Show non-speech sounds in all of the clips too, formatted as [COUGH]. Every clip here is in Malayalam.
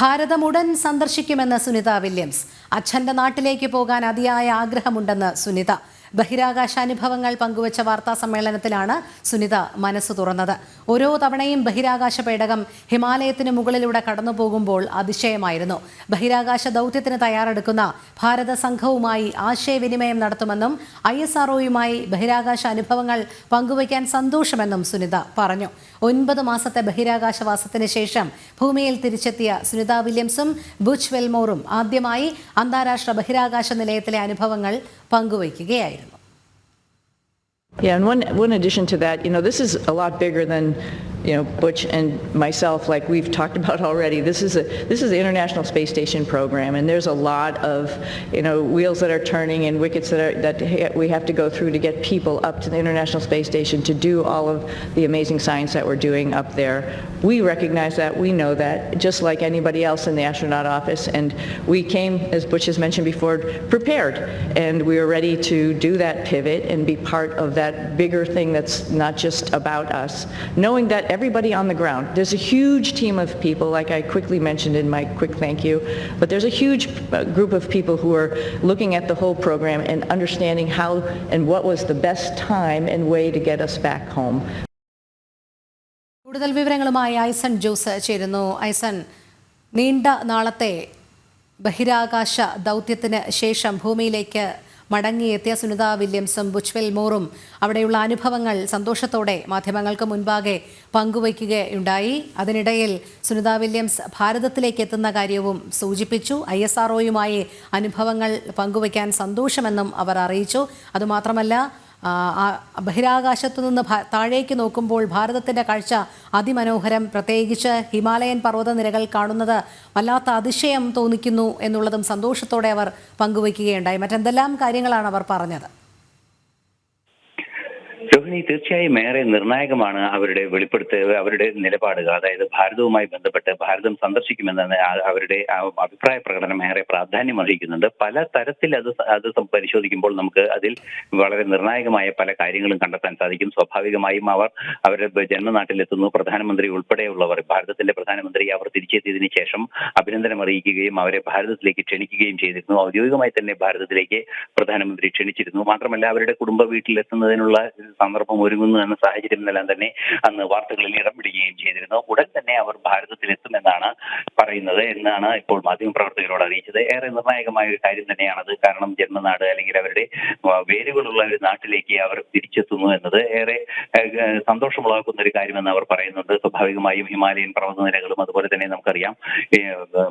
ഭാരതം ഉടൻ സന്ദർശിക്കുമെന്ന് സുനിത വില്യംസ്. അച്ഛന്റെ നാട്ടിലേക്ക് പോകാൻ അതിയായ ആഗ്രഹമുണ്ടെന്ന് സുനിത. ബഹിരാകാശ അനുഭവങ്ങൾ പങ്കുവച്ച വാർത്താ സമ്മേളനത്തിലാണ് സുനിത മനസ്സ് തുറന്നത്. ഓരോ തവണയും ബഹിരാകാശ പേടകം ഹിമാലയത്തിന് മുകളിലൂടെ കടന്നു പോകുമ്പോൾ അതിശയമായിരുന്നു. ബഹിരാകാശ ദൗത്യത്തിന് തയ്യാറെടുക്കുന്ന ഭാരത സംഘവുമായി ആശയവിനിമയം നടത്തുമെന്നും ഐ എസ് ആർഒയുമായി ബഹിരാകാശ അനുഭവങ്ങൾ പങ്കുവയ്ക്കാൻ സന്തോഷമെന്നും സുനിത പറഞ്ഞു. ഒൻപത് മാസത്തെ ബഹിരാകാശവാസത്തിന് ശേഷം ഭൂമിയിൽ തിരിച്ചെത്തിയ സുനിത വില്യംസും ബുച്ച് വെൽമോറും ആദ്യമായി അന്താരാഷ്ട്ര ബഹിരാകാശ നിലയത്തിലെ അനുഭവങ്ങൾ പങ്കുവയ്ക്കുകയായിരുന്നു Yeah, and one, one addition to that, you know, this is a lot bigger than, you know, Butch and myself, like we've talked [LAUGHS] about already. This is a, this is the International Space Station program, and there's a lot of, you know, wheels that are turning and wickets that are, that we have to go through to get people up to the International Space Station to do all of the amazing science that we're doing up there. We recognize that, we know that, just like anybody else in the astronaut office, and we came, as Butch has mentioned before, prepared, and we are ready to do that pivot and be part of that bigger thing that's not just about us, knowing that everybody on the ground, there's a huge team of people, like I quickly mentioned in my quick thank you, but there's a huge uh, group of people who are looking at the whole program and understanding how and what was the best time and way to get us back home. കൂടുതൽ വിവരങ്ങളുമായി ജോസ് നീണ്ട നാളത്തെ ബഹിരാകാശ ദൗത്യത്തിന് ശേഷം ഭൂമിയിലേക്ക് മടങ്ങിയെത്തിയ സുനിത വില്യംസും ബുച്ച്വെൽ മോറും അവിടെയുള്ള അനുഭവങ്ങൾ സന്തോഷത്തോടെ മാധ്യമങ്ങൾക്ക് മുൻപാകെ പങ്കുവയ്ക്കുകയുണ്ടായി. അതിനിടയിൽ സുനിത വില്യംസ് ഭാരതത്തിലേക്ക് എത്തുന്ന കാര്യവും സൂചിപ്പിച്ചു. ഐ എസ് ആർഒയുമായി അനുഭവങ്ങൾ പങ്കുവയ്ക്കാൻ സന്തോഷമെന്നും അവർ അറിയിച്ചു. അതുമാത്രമല്ല ബഹിരാകാശത്തു നിന്ന് താഴേക്ക് നോക്കുമ്പോൾ ഭാരതത്തിന്റെ കാഴ്ച അതിമനോഹരം. പ്രത്യേകിച്ച് ഹിമാലയൻ പർവതനിരകൾ കാണുന്നത് വല്ലാത്ത അതിശയം തോന്നിക്കുന്നു എന്നുള്ളതും സന്തോഷത്തോടെ അവർ പങ്കുവയ്ക്കുകയുണ്ടായി. മറ്റെന്തെല്ലാം കാര്യങ്ങളാണ് അവർ പറഞ്ഞത്? രോഹിണി തീർച്ചയായും ഏറെ നിർണായകമാണ് അവരുടെ വെളിപ്പെടുത്ത അവരുടെ നിലപാടുകൾ. അതായത് ഭാരതവുമായി ബന്ധപ്പെട്ട് ഭാരതം സന്ദർശിക്കുമെന്ന അവരുടെ അഭിപ്രായ പ്രകടനം ഏറെ പ്രാധാന്യം അർഹിക്കുന്നുണ്ട്. പല തരത്തിൽ അത് അത് പരിശോധിക്കുമ്പോൾ നമുക്ക് അതിൽ വളരെ നിർണായകമായ പല കാര്യങ്ങളും കണ്ടെത്താൻ സാധിക്കും. സ്വാഭാവികമായും അവർ അവരുടെ ജന്മനാട്ടിലെത്തുന്നു. പ്രധാനമന്ത്രി ഉൾപ്പെടെയുള്ളവർ ഭാരതത്തിന്റെ പ്രധാനമന്ത്രി അവർ തിരിച്ചെത്തിയതിനു ശേഷം അഭിനന്ദനം അറിയിക്കുകയും അവരെ ഭാരതത്തിലേക്ക് ക്ഷണിക്കുകയും ചെയ്തിരുന്നു. ഔദ്യോഗികമായി തന്നെ ഭാരതത്തിലേക്ക് പ്രധാനമന്ത്രി ക്ഷണിച്ചിരുന്നു. മാത്രമല്ല അവരുടെ കുടുംബ വീട്ടിലെത്തുന്നതിനുള്ള സന്ദർഭം ഒരുങ്ങുന്നു എന്ന സാഹചര്യം എന്നെല്ലാം തന്നെ അന്ന് വാർത്തകളിൽ ഇടം പിടിക്കുകയും ചെയ്തിരുന്നു. ഉടൻ തന്നെ അവർ ഭാരതത്തിലെത്തുമെന്നാണ് പറയുന്നത് എന്നാണ് ഇപ്പോൾ മാധ്യമപ്രവർത്തകരോട് അറിയിച്ചത്. ഏറെ നിർണായകമായ ഒരു കാര്യം തന്നെയാണത്. കാരണം ജന്മനാട് അല്ലെങ്കിൽ അവരുടെ വേരുകളുള്ള ഒരു നാട്ടിലേക്ക് അവർ തിരിച്ചെത്തുന്നു എന്നത് ഏറെ സന്തോഷമുളവാക്കുന്ന ഒരു കാര്യമെന്ന് അവർ പറയുന്നുണ്ട്. സ്വാഭാവികമായും ഹിമാലയൻ പർവതനിരകളും അതുപോലെ തന്നെ നമുക്കറിയാം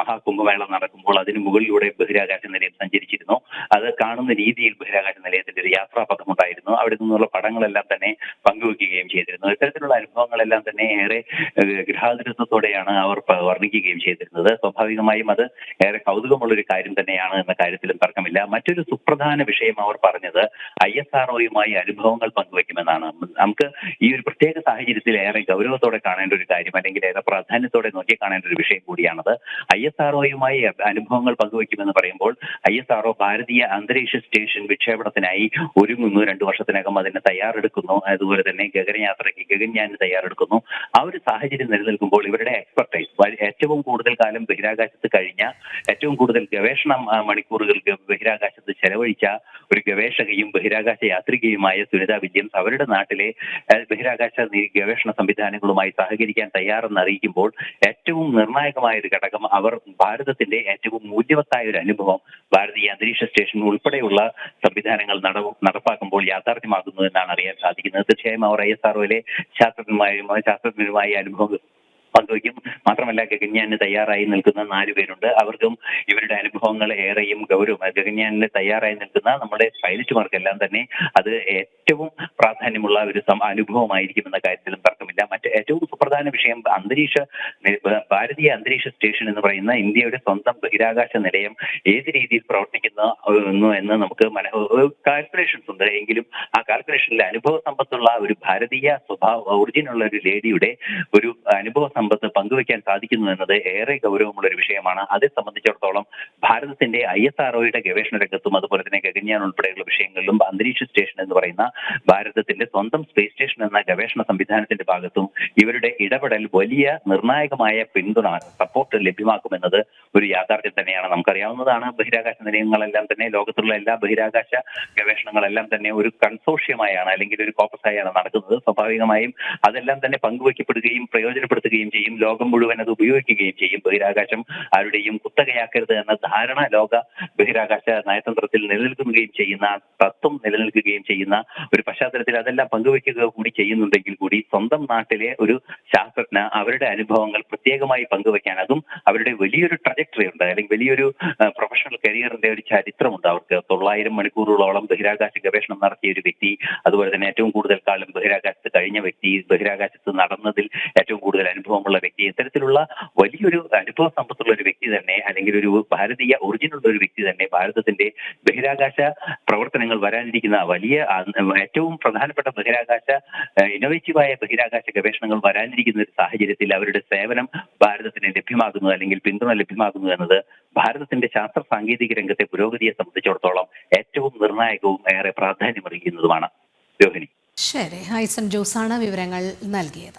മഹാകുംഭമേള നടക്കുമ്പോൾ അതിന് മുകളിലൂടെ ബഹിരാകാശ നിലയം സഞ്ചരിച്ചിരുന്നു. അത് കാണുന്ന രീതിയിൽ ബഹിരാകാശ നിലയത്തിന്റെ ഒരു യാത്രാപഥമുണ്ടായിരുന്നു അവിടെ നിന്നുള്ള പടങ്ങളെല്ലാം തന്നെ പങ്കുവെക്കുകയും ചെയ്തിരുന്നു. ഇത്തരത്തിലുള്ള അനുഭവങ്ങളെല്ലാം തന്നെ ഏറെ ഗൃഹാതിരത്വത്തോടെയാണ് അവർ വർണിക്കുകയും ചെയ്തിരുന്നത്. സ്വാഭാവികമായും അത് ഏറെ കൗതുകമുള്ള ഒരു കാര്യം തന്നെയാണ് എന്ന കാര്യത്തിലും തർക്കമില്ല. മറ്റൊരു സുപ്രധാന വിഷയം അവർ പറഞ്ഞത് ഐ എസ് ആർ ഒയുമായി അനുഭവങ്ങൾ പങ്കുവെക്കുമെന്നാണ്. നമുക്ക് ഈ ഒരു പ്രത്യേക സാഹചര്യത്തിൽ ഏറെ ഗൗരവത്തോടെ കാണേണ്ട ഒരു കാര്യം അല്ലെങ്കിൽ ഏറെ പ്രാധാന്യത്തോടെ നോക്കി കാണേണ്ട ഒരു വിഷയം കൂടിയാണത്. ഐ എസ് ആർ ഒയുമായി അനുഭവങ്ങൾ പങ്കുവെക്കുമെന്ന് പറയുമ്പോൾ ഐ എസ് ആർ ഒ ഭാരതീയ അന്തരീക്ഷ സ്റ്റേഷൻ വിക്ഷേപണത്തിനായി ഒരുങ്ങുന്നു. രണ്ടു വർഷത്തിനകം അതിന് തയ്യാറെടുക്കുന്നു അതുപോലെ തന്നെ ഗഗനയാത്രയ്ക്ക് ഗഗൻയാന് തയ്യാറെടുക്കുന്നു. ആ ഒരു സാഹചര്യം നിലനിൽക്കുമ്പോൾ ഇവരുടെ എക്സ്പെർട്ടൈസ് ഏറ്റവും കൂടുതൽ കാലം ബഹിരാകാശത്ത് കഴിഞ്ഞ ഏറ്റവും കൂടുതൽ ഗവേഷണ മണിക്കൂറുകൾ ബഹിരാകാശത്ത് ചെലവഴിച്ച ഒരു ഗവേഷകയും ബഹിരാകാശ യാത്രികയുമായ സുനിത വില്യംസ് അവരുടെ നാട്ടിലെ ബഹിരാകാശ ഗവേഷണ സംവിധാനങ്ങളുമായി സഹകരിക്കാൻ തയ്യാറെന്ന് അറിയിക്കുമ്പോൾ ഏറ്റവും നിർണായകമായ ഒരു ഘടകം അവർ ഭാരതത്തിന്റെ ഏറ്റവും മൂല്യവത്തായ ഒരു അനുഭവം ഭാരതീയ അന്തരീക്ഷ സ്റ്റേഷൻ ഉൾപ്പെടെയുള്ള സംവിധാനങ്ങൾ നടപ്പാക്കുമ്പോൾ യാഥാർത്ഥ്യമാകുന്നു എന്നാണ് അറിയാൻ സാധിക്കുന്നത്. തീർച്ചയായും അവർ ഐ എസ് ആർഒയിലെ ശാസ്ത്രജ്ഞന്മാരും ശാസ്ത്രജ്ഞരുമായി അനുഭവം പങ്കുവയ്ക്കും. മാത്രമല്ല ഗഗൻയാന് തയ്യാറായി നിൽക്കുന്ന നാല് പേരുണ്ട്. അവർക്കും ഇവരുടെ അനുഭവങ്ങൾ ഏറെയും ഗൗരവം. ഗഗൻയാനിന് തയ്യാറായി നിൽക്കുന്ന നമ്മുടെ പൈലറ്റുമാർക്കെല്ലാം തന്നെ അത് ഏറ്റവും പ്രാധാന്യമുള്ള ഒരു അനുഭവമായിരിക്കും എന്ന കാര്യത്തിലും തർക്കമില്ല മറ്റ് ഏറ്റവും സുപ്രധാന വിഷയം അന്തരീക്ഷ ഭാരതീയ അന്തരീക്ഷ സ്റ്റേഷൻ എന്ന് പറയുന്ന ഇന്ത്യയുടെ സ്വന്തം ബഹിരാകാശ നിലയം ഏത് രീതിയിൽ പ്രവർത്തിക്കുന്ന എന്ന് നമുക്ക് കാൽക്കുലേഷൻസ് ഉണ്ട്. എങ്കിലും ആ കാൽക്കുലേഷനിൽ അനുഭവ സമ്പത്തുള്ള ഒരു ഭാരതീയ സ്വഭാവ ഒറിജിനുള്ള ഒരു ലേഡിയുടെ ഒരു അനുഭവ സമ്പത്ത് പങ്കുവയ്ക്കാൻ സാധിക്കുന്നു എന്നത് ഏറെ ഗൗരവമുള്ള ഒരു വിഷയമാണ്. അതേ സംബന്ധിച്ചിടത്തോളം ഭാരതത്തിന്റെ ഐ എസ് ആർ ഒയുടെ ഗവേഷണ രംഗത്തും അതുപോലെ തന്നെ ഗഗൻയാൻ ഉൾപ്പെടെയുള്ള വിഷയങ്ങളിലും അന്തരീക്ഷ സ്റ്റേഷൻ എന്ന് പറയുന്ന ഭാരതത്തിന്റെ സ്വന്തം സ്പേസ് സ്റ്റേഷൻ എന്ന ഗവേഷണ സംവിധാനത്തിന്റെ ഭാഗത്തും ഇവരുടെ ഇടപെടൽ വലിയ നിർണായകമായ പിന്തുണ സപ്പോർട്ട് ലഭ്യമാക്കുമെന്നത് ഒരു യാഥാർത്ഥ്യം തന്നെയാണ്. നമുക്കറിയാവുന്നതാണ് ബഹിരാകാശ നിലയങ്ങളെല്ലാം തന്നെ ലോകത്തുള്ള എല്ലാ ബഹിരാകാശ ഗവേഷണങ്ങളെല്ലാം തന്നെ ഒരു കൺസോഷ്യമായാണ് അല്ലെങ്കിൽ ഒരു കോപ്പസായാണ് നടക്കുന്നത്. സ്വാഭാവികമായും അതെല്ലാം തന്നെ പങ്കുവയ്ക്കപ്പെടുകയും പ്രയോജനപ്പെടുത്തുകയും ചെയ്യും. ലോകം മുഴുവൻ അത് ഉപയോഗിക്കുകയും ചെയ്യും. ബഹിരാകാശം ആരുടെയും കുത്തകയാക്കരുത് എന്ന ധാരണ ലോക ബഹിരാകാശ നയതന്ത്രത്തിൽ നിലനിൽക്കുകയും ചെയ്യുന്ന തത്വം നിലനിൽക്കുകയും ചെയ്യുന്ന ഒരു പശ്ചാത്തലത്തിൽ അതെല്ലാം പങ്കുവയ്ക്കുക കൂടി ചെയ്യുന്നുണ്ടെങ്കിൽ കൂടി സ്വന്തം നാട്ടിലെ ഒരു ശാസ്ത്രജ്ഞ അവരുടെ അനുഭവങ്ങൾ പ്രത്യേകമായി പങ്കുവെക്കാൻ അതും അവരുടെ വലിയൊരു ട്രജക്ടറി ഉണ്ട്. അല്ലെങ്കിൽ വലിയൊരു പ്രൊഫഷണൽ കരിയറിന്റെ ഒരു ചരിത്രമുണ്ട്. അവർക്ക് തൊള്ളായിരം മണിക്കൂറുകളോളം ബഹിരാകാശ ഗവേഷണം നടത്തിയ ഒരു വ്യക്തി അതുപോലെ തന്നെ ഏറ്റവും കൂടുതൽ കാലം ബഹിരാകാശത്ത് കഴിഞ്ഞ വ്യക്തി ബഹിരാകാശത്ത് നടന്നതിൽ ഏറ്റവും കൂടുതൽ അനുഭവമുള്ള വ്യക്തി. ഇത്തരത്തിലുള്ള വലിയൊരു അനുഭവ സമ്പത്തുള്ള ഒരു വ്യക്തി തന്നെ അല്ലെങ്കിൽ ഒരു ഭാരതീയ ഒറിജിനുള്ള ഒരു വ്യക്തി തന്നെ ഭാരതത്തിന്റെ ബഹിരാകാശ പ്രവർത്തനങ്ങൾ വരാനിരിക്കുന്ന വലിയ ഏറ്റവും പ്രധാനപ്പെട്ട ബഹിരാകാശ ഇന്നോവേറ്റീവായ ബഹിരാകാശ ഗവേഷണങ്ങൾ വരാനിരിക്കുന്ന ഒരു സാഹചര്യത്തിൽ അവരുടെ സേവനം ഭാരതത്തിന് ലഭ്യമാകുന്നത് അല്ലെങ്കിൽ പിന്തുണ ലഭ്യമാകുന്നു എന്നത് ഭാരതത്തിന്റെ ശാസ്ത്ര സാങ്കേതിക രംഗത്തെ പുരോഗതിയെ സംബന്ധിച്ചിടത്തോളം ഏറ്റവും നിർണായകവും ഏറെ പ്രാധാന്യമറിയിക്കുന്നതുമാണ് രോഹിണി. ശരി. ഹൈസൺ ജോസാണ് വിവരങ്ങൾ നൽകിയത്.